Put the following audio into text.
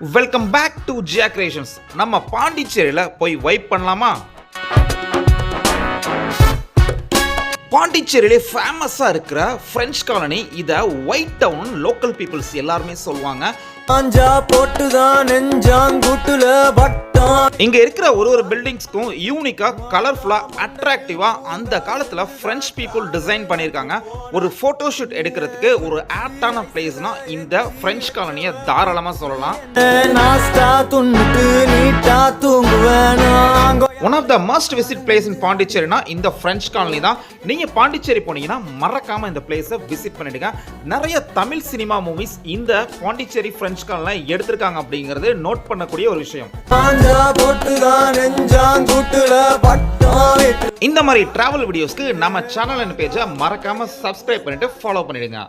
Welcome back to Jiya creations நம்ம பாண்டிச்சேரியில் போய் வைப் பண்ணலாமா? பாண்டிச்சேரியிலே ஃபேமஸாக இருக்கிற ஃப்ரெஞ்ச் காலனி இதை ஒயிட் டவுன் லோக்கல் பீப்புள்ஸ் எல்லாருமே சொல்லுவாங்க. இங்க இருக்கிற ஒரு ஒரு பில்டிங்ஸ்க்கும் யூனிக்கா கலர்ஃபுல்லா அட்ராக்டிவா அந்த காலத்துல பிரெஞ்ச் பீப்புள் டிசைன் பண்ணியிருக்காங்க. ஒரு போட்டோ ஷூட் எடுக்கிறதுக்கு ஒரு ஆப்டான பிளேஸ்னா இந்த பிரெஞ்ச் காலனியை தாராளமா சொல்லலாம். One of the must visit place in பாண்டிச்சேரினா இந்த ஃப்ரெஞ்ச் காலனி தான். நீங்கள் பாண்டிச்சேரி போனீங்கன்னா மறக்காம இந்த பிளேஸை விசிட் பண்ணிடுங்க. நிறைய தமிழ் சினிமா மூவிஸ் இந்த பாண்டிச்சேரி ஃப்ரெஞ்ச் காலனில எடுத்திருக்காங்க அப்படிங்கிறது நோட் பண்ணக்கூடிய ஒரு விஷயம். இந்த மாதிரி டிராவல் வீடியோஸ்க்கு நம்ம சேனல் அண்ட் பேஜை மறக்காம சப்ஸ்கிரைப் பண்ணிட்டு ஃபாலோ பண்ணிடுங்க.